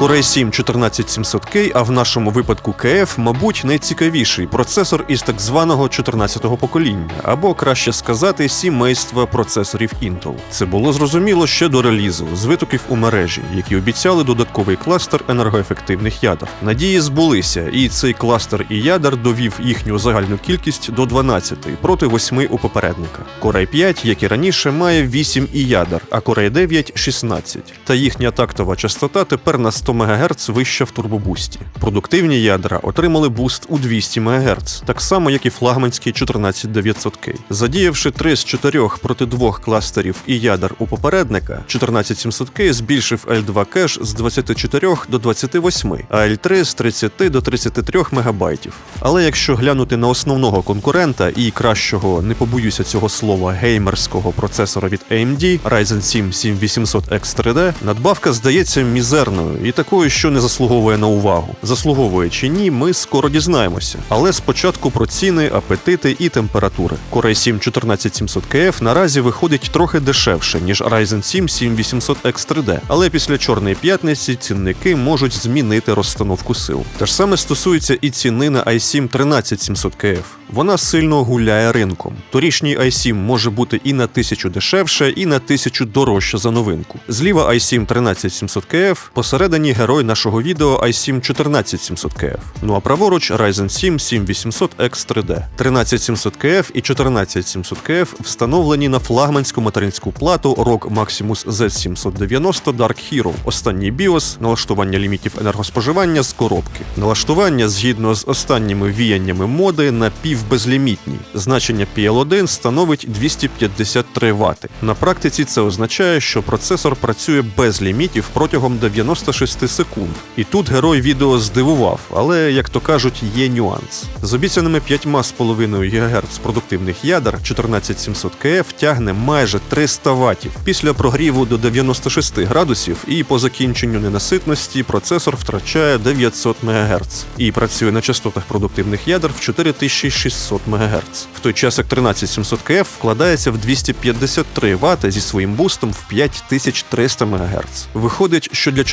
Core i7 14700K, а в нашому випадку КФ, мабуть, найцікавіший процесор із так званого 14-го покоління, або краще сказати, сімейства процесорів Intel. Це було зрозуміло ще до релізу з витоків у мережі, які обіцяли додатковий кластер енергоефективних ядер. Надії збулися, і цей кластер і ядер довів їхню загальну кількість до 12 проти 8 у попередника. Core i5, як і раніше, має 8 і ядер, а Core i9 – 16. Та їхня тактова частота тепер на 100 МГц вища в турбобусті. Продуктивні ядра отримали буст у 200 МГц, так само як і флагманський 14900K. Задіявши 3 з 4 проти 2 кластерів і ядер у попередника, 14700K збільшив L2 кеш з 24 до 28, а L3 з 30 до 33 МБ. Але якщо глянути на основного конкурента і кращого, не побоюся цього слова, геймерського процесора від AMD Ryzen 7 7800X3D, надбавка здається мізерною і такою, що не заслуговує на увагу. Заслуговує чи ні, ми скоро дізнаємося. Але спочатку про ціни, апетити і температури. Core i7 14700KF наразі виходить трохи дешевше, ніж Ryzen 7 7800X3D, але після Чорної п'ятниці цінники можуть змінити розстановку сил. Те ж саме стосується і ціни на i7 13700KF. Вона сильно гуляє ринком. Торішній i7 може бути і на тисячу дешевше, і на тисячу дорожче за новинку. Зліва i7 13700KF, посередині герой нашого відео i7 14700KF. Ну а праворуч Ryzen 7 7800X3D. 13700KF і 14700KF встановлені на флагманську материнську плату ROG Maximus Z790 Dark Hero. Останній BIOS, налаштування лімітів енергоспоживання з коробки. Налаштування згідно з останніми віяннями моди напівбезлімітні. Значення PL1 становить 253 Вт. На практиці це означає, що процесор працює без лімітів протягом 96 секунд. І тут герой відео здивував, але, як то кажуть, є нюанс. З обіцяними 5,5 ГГц продуктивних ядер 14700KF тягне майже 300 Вт. Після прогріву до 96 градусів і по закінченню ненаситності процесор втрачає 900 МГц і працює на частотах продуктивних ядер в 4600 МГц. В той час як 13700KF вкладається в 253 Вт зі своїм бустом в 5300 МГц. Виходить, що для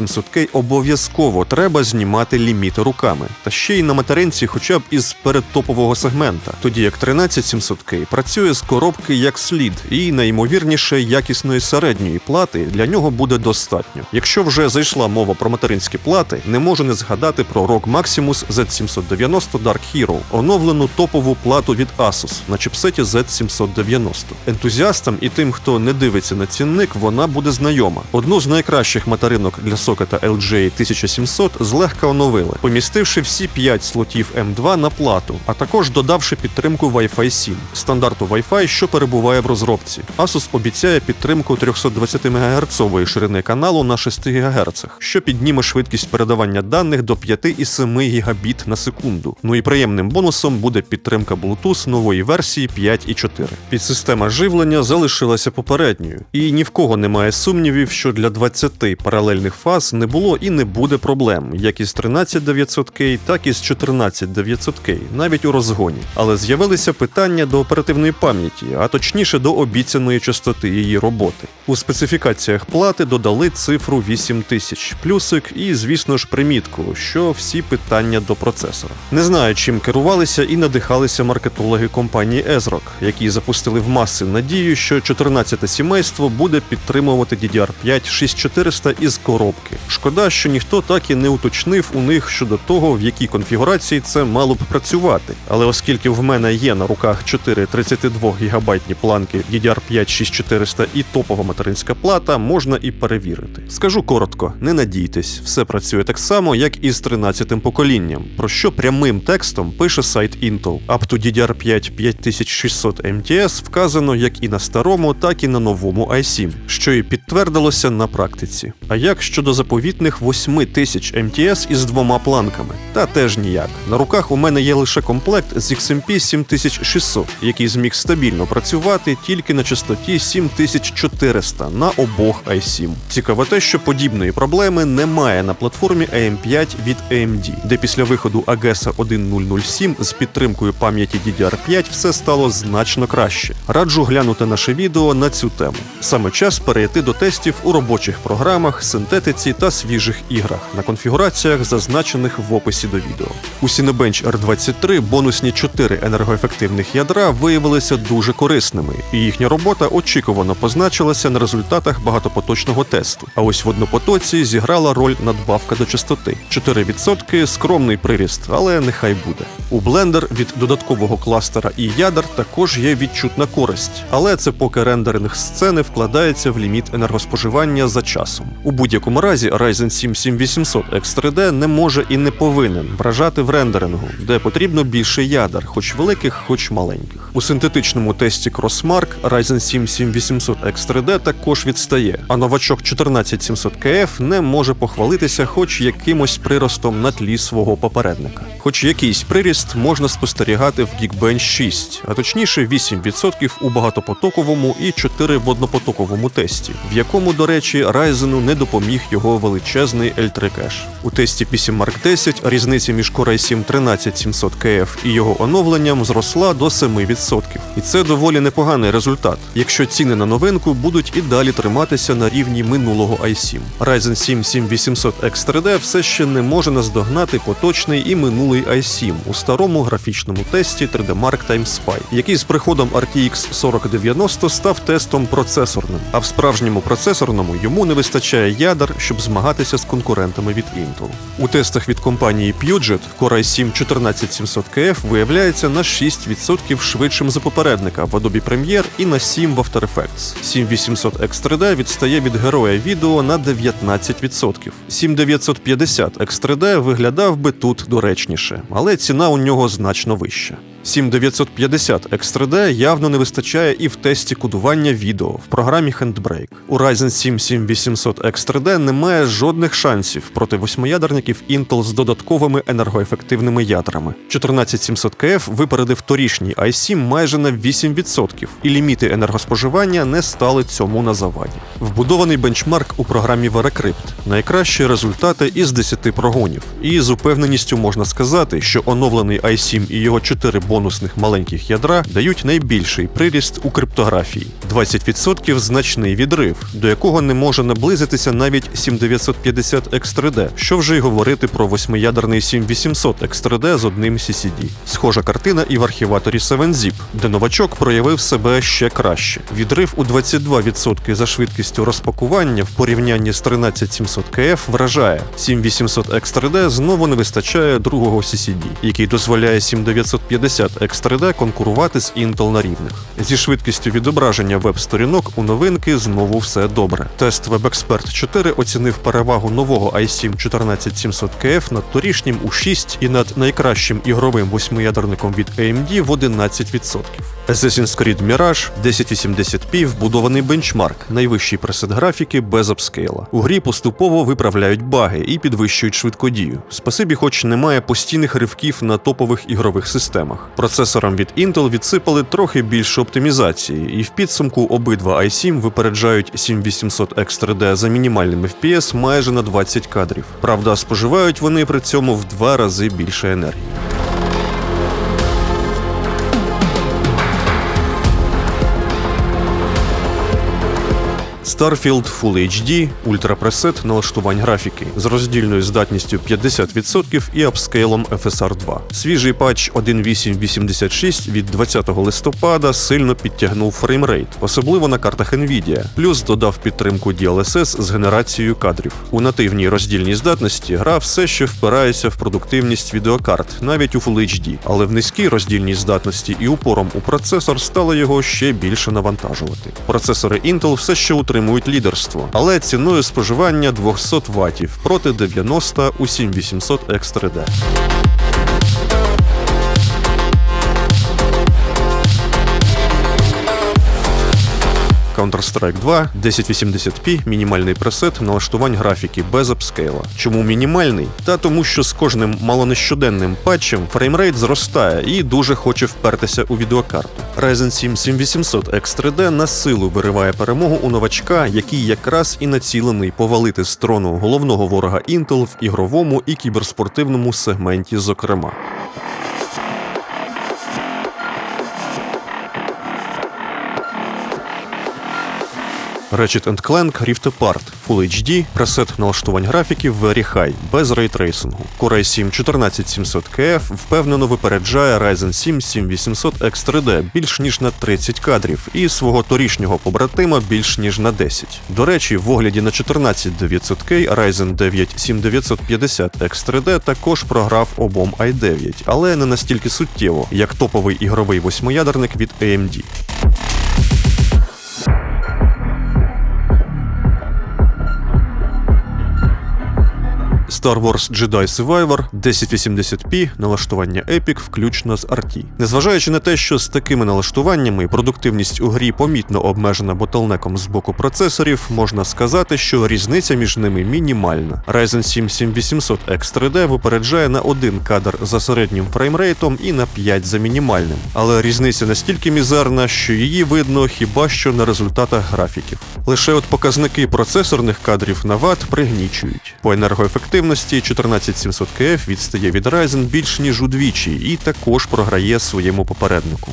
14700K обов'язково треба знімати ліміти руками, та ще й на материнці, хоча б із передтопового сегмента, тоді як 13700K працює з коробки як слід, і найімовірніше якісної середньої плати для нього буде достатньо. Якщо вже зайшла мова про материнські плати, не можу не згадати про ROG Maximus Z790 Dark Hero, оновлену топову плату від Asus на чипсеті Z790. Ентузіастам і тим, хто не дивиться на цінник, вона буде знайома. Одну з найкращих материнок для сокета LJ 1700 злегка оновили, помістивши всі 5 слотів M2 на плату, а також додавши підтримку Wi-Fi 7, стандарту Wi-Fi, що перебуває в розробці. Asus обіцяє підтримку 320 МГц ширини каналу на 6 ГГц, що підніме швидкість передавання даних до 5,7 Гбіт на секунду. Ну і приємним бонусом буде підтримка Bluetooth нової версії 5.4. Підсистема живлення залишилася попередньою, і ні в кого немає сумнівів, що для 20 паралельних фаз не було і не буде проблем, як із 13900K, так і з 14900K, навіть у розгоні. Але з'явилися питання до оперативної пам'яті, а точніше до обіцяної частоти її роботи. У специфікаціях плати додали цифру 8000, плюсик і, звісно ж, примітку, що всі питання до процесора. Не знаю, чим керувалися і надихалися маркетологи компанії Ezrock, які запустили в маси надію, що 14 сімейство буде підтримувати DDR5 6400 із коробки. Шкода, що ніхто так і не уточнив у них щодо того, в якій конфігурації це мало б працювати. Але оскільки в мене є на руках 4 32 гігабайтні планки DDR5 6400 і топова материнська плата, можна і перевірити. Скажу коротко, не надійтесь, все працює так само, як і з 13-тим поколінням, про що прямим текстом пише сайт Intel. Up to DDR5 5600 MTS вказано як і на старому, так і на новому i7, що і підтвердилося на практиці. А як щодо заповітних 8000 MTS із двома планками? Та теж ніяк. На руках у мене є лише комплект з XMP 7600, який зміг стабільно працювати тільки на частоті 7400 на обох i7. Цікаво те, що подібної проблеми немає на платформі AM5 від AMD, де після виходу AGESA 1007 з підтримкою пам'яті DDR5 все стало значно краще. Раджу глянути наше відео на цю тему. Саме час перейти до тестів у робочих програмах, синтетиці безпеці та свіжих іграх на конфігураціях, зазначених в описі до відео. У Cinebench R23 бонусні 4 енергоефективних ядра виявилися дуже корисними, і їхня робота очікувано позначилася на результатах багатопоточного тесту. А ось в однопотоці зіграла роль надбавка до частоти. 4% скромний приріст, але нехай буде. У Blender від додаткового кластера і ядер також є відчутна користь, але це поки рендеринг сцени вкладається в ліміт енергоспоживання за часом. У будь-якому разі Ryzen 7 7800 X3D не може і не повинен вражати в рендерингу, де потрібно більше ядер, хоч великих, хоч маленьких. У синтетичному тесті Crossmark Ryzen 7 7800 X3D також відстає, а новачок 14700 KF не може похвалитися хоч якимось приростом на тлі свого попередника. Хоч якийсь приріст можна спостерігати в Geekbench 6, а точніше 8% у багатопотоковому і 4 в однопотоковому тесті, в якому, до речі, Ryzen не допоміг його величезний L3 кеш. У тесті PC Mark 10 різниця між Core i7 13700 KF і його оновленням зросла до 7%. І це доволі непоганий результат, якщо ціни на новинку будуть і далі триматися на рівні минулого i7. Ryzen 7 7800 X3D все ще не може наздогнати поточний і минулий i7 у старому графічному тесті 3D Mark Time Spy, який з приходом RTX 4090 став тестом процесорним, а в справжньому процесорному йому не вистачає ядер, щоб змагатися з конкурентами від Intel. У тестах від компанії Puget Core i7 14700 KF виявляється на 6% швидшим за попередника в Adobe Premiere і на 7 в After Effects. 7800 X3D відстає від героя відео на 19%. 7950 X3D виглядав би тут доречніше, але ціна у нього значно вища. 7950 X3D явно не вистачає і в тесті кодування відео в програмі Handbrake. У Ryzen 7 7800 X3D немає жодних шансів проти восьмиядерників Intel з додатковими енергоефективними ядрами. 14700 KF випередив торішній i7 майже на 8%, і ліміти енергоспоживання не стали цьому на заваді. Вбудований бенчмарк у програмі VeraCrypt. Найкращі результати із 10 прогонів. І з упевненістю можна сказати, що оновлений i7 і його 4 бонусних маленьких ядра дають найбільший приріст у криптографії. 20% значний відрив, до якого не може наблизитися навіть 7950 X3D, що вже й говорити про восьмиядерний 7800 X3D з одним CCD. Схожа картина і в архіваторі 7-Zip, де новачок проявив себе ще краще. Відрив у 22% за швидкістю розпакування в порівнянні з 13700 KF вражає. 7800 X3D знову не вистачає другого CCD, який дозволяє 7950 X3D конкурувати з Intel на рівних. Зі швидкістю відображення веб-сторінок у новинки знову все добре. Тест WebExpert 4 оцінив перевагу нового i7 14700 KF над торішнім у 6 і над найкращим ігровим восьмиядерником від AMD в 11%. Assassin's Creed Mirage 1080p вбудований бенчмарк, найвищий пресет графіки без апскейла. У грі поступово виправляють баги і підвищують швидкодію. Спасибі, хоч немає постійних ривків на топових ігрових системах. Процесорам від Intel відсипали трохи більше оптимізації, і в підсумку обидва i7 випереджають 7800 X3D за мінімальним FPS майже на 20 кадрів. Правда, споживають вони при цьому в два рази більше енергії. Starfield Full HD, ультрапресет налаштувань графіки з роздільною здатністю 50% і апскейлом FSR 2. Свіжий патч 1.886 від 20 листопада сильно підтягнув фреймрейт, особливо на картах Nvidia, плюс додав підтримку DLSS з генерацією кадрів. У нативній роздільній здатності гра все ще впирається в продуктивність відеокарт, навіть у Full HD, але в низькій роздільній здатності і упором у процесор стало його ще більше навантажувати. Процесори Intel все ще утримують лідерство, але ціною споживання 200 ватів проти 90 у 7800 X3D. Counter-Strike 2, 1080p, мінімальний пресет налаштувань графіки без апскейла. Чому мінімальний? Та тому, що з кожним малонещоденним патчем фреймрейт зростає і дуже хоче впертися у відеокарту. Ryzen 7 7800 X3D на силу вириває перемогу у новачка, який якраз і націлений повалити з трону головного ворога Intel в ігровому і кіберспортивному сегменті, зокрема. Ratchet Clank Rift Apart Full HD, пресет налаштувань графіків Very High, без рейтрейсингу. Core i7 14700KF впевнено випереджає Ryzen 7 7800 X3D більш ніж на 30 кадрів і свого торішнього побратима більш ніж на 10. До речі, в огляді на 14900K Ryzen 9 7950 X3D також програв обом i9, але не настільки суттєво, як топовий ігровий восьмиядерник від AMD. Star Wars Jedi Survivor 1080p, налаштування Epic, включно з RT. Незважаючи на те, що з такими налаштуваннями продуктивність у грі помітно обмежена ботлнеком з боку процесорів, можна сказати, що різниця між ними мінімальна. Ryzen 7 7800 X3D випереджає на один кадр за середнім фреймрейтом і на 5 за мінімальним. Але різниця настільки мізерна, що її видно хіба що на результатах графіків. Лише от показники процесорних кадрів на ват пригнічують. По енергоефективності 14700KF відстає від Ryzen більш ніж удвічі і також програє своєму попереднику.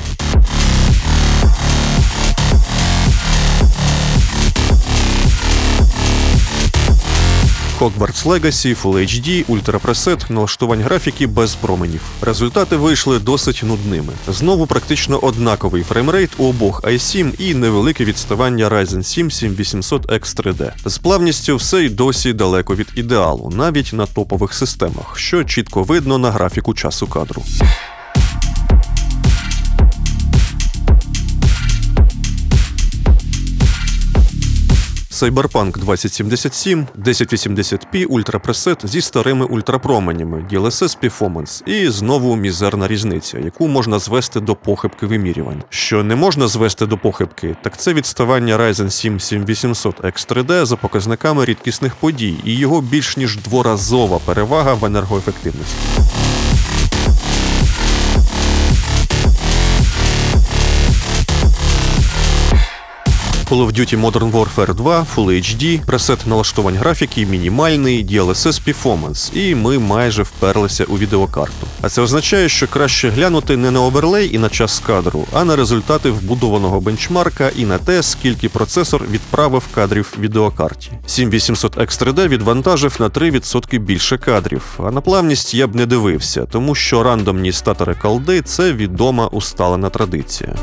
Hogwarts Legacy, Full HD, Preset, налаштувань графіки без променів. Результати вийшли досить нудними. Знову практично однаковий фреймрейт у обох i7 і невелике відставання Ryzen 7 7800 X3D. З плавністю все й досі далеко від ідеалу, навіть на топових системах, що чітко видно на графіку часу кадру. Cyberpunk 2077, 1080p ультрапресет зі старими ультрапроменями, DLSS Performance і знову мізерна різниця, яку можна звести до похибки вимірювань. Що не можна звести до похибки, так це відставання Ryzen 7 7800 X3D за показниками рідкісних подій і його більш ніж дворазова перевага в енергоефективності. Call of Duty Modern Warfare 2 Full HD, пресет налаштувань графіки мінімальний, DLSS Performance, і ми майже вперлися у відеокарту. А це означає, що краще глянути не на оверлей і на час кадру, а на результати вбудованого бенчмарка і на те, скільки процесор відправив кадрів відеокарті. 7800 X3D відвантажив на 3% більше кадрів, а на плавність я б не дивився, тому що рандомні статори колди це відома усталена традиція.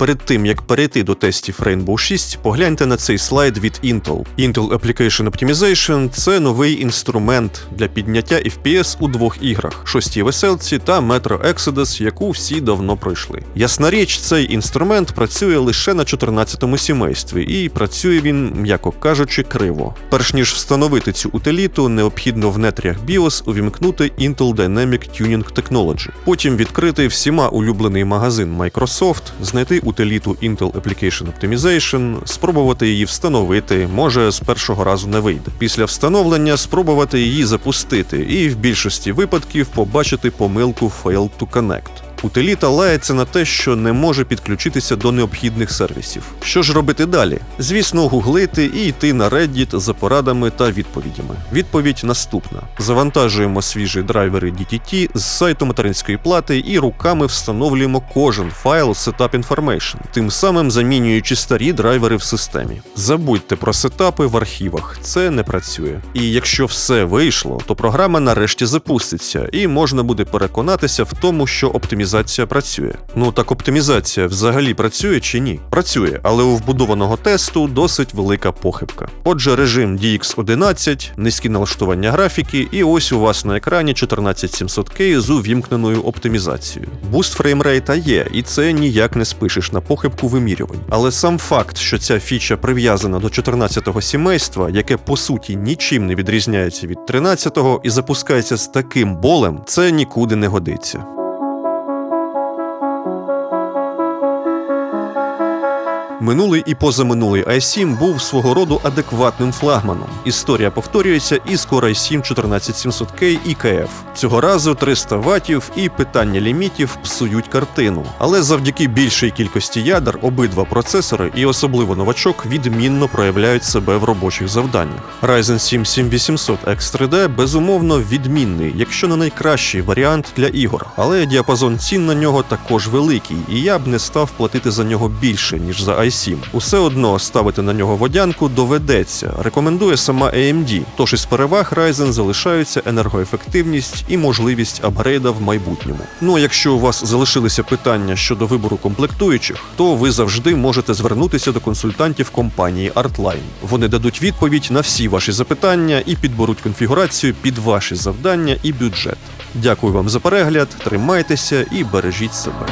Перед тим як перейти до тестів Rainbow 6, погляньте на цей слайд від Intel. Intel Application Optimization – це новий інструмент для підняття FPS у двох іграх: шостій веселці та Metro Exodus, яку всі давно пройшли. Ясна річ, цей інструмент працює лише на 14-му сімействі, і працює він, м'яко кажучи, криво. Перш ніж встановити цю утиліту, необхідно в нетрях BIOS увімкнути Intel Dynamic Tuning Technology. Потім відкрити всіма улюблений магазин Microsoft, знайти утиліту Intel Application Optimization, спробувати її встановити, може з першого разу не вийде. Після встановлення спробувати її запустити, і в більшості випадків побачити помилку Fail to Connect. Утиліта лається на те, що не може підключитися до необхідних сервісів. Що ж робити далі? Звісно, гуглити і йти на Reddit за порадами та відповідями. Відповідь наступна: завантажуємо свіжі драйвери DTT з сайту материнської плати і руками встановлюємо кожен файл Setup Information, тим самим замінюючи старі драйвери в системі. Забудьте про сетапи в архівах, це не працює. І якщо все вийшло, то програма нарешті запуститься, і можна буде переконатися в тому, що оптимізація оптимізація працює. Ну так оптимізація взагалі працює чи ні? Працює, але у вбудованого тесту досить велика похибка. Отже, режим DX11, низькі налаштування графіки, і ось у вас на екрані 14700K з увімкненою оптимізацією. Буст фреймрейта є, і це ніяк не спишеш на похибку вимірювань. Але сам факт, що ця фіча прив'язана до 14-го сімейства, яке по суті нічим не відрізняється від 13-го і запускається з таким болем, це нікуди не годиться. Минулий і позаминулий i7 був свого роду адекватним флагманом. Історія повторюється і з Core i7 14700K і KF. Цього разу 300 ватів і питання лімітів псують картину. Але завдяки більшій кількості ядер обидва процесори, і особливо новачок, відмінно проявляють себе в робочих завданнях. Ryzen 7 7800 X3D безумовно відмінний, якщо не найкращий варіант для ігор, але діапазон цін на нього також великий, і я б не став платити за нього більше ніж за i7. Усе одно ставити на нього водянку доведеться. Рекомендує сама AMD. Тож із переваг Ryzen залишаються енергоефективність і можливість апгрейда в майбутньому. Ну а якщо у вас залишилися питання щодо вибору комплектуючих, то ви завжди можете звернутися до консультантів компанії Artline. Вони дадуть відповідь на всі ваші запитання і підберуть конфігурацію під ваші завдання і бюджет. Дякую вам за перегляд, тримайтеся і бережіть себе.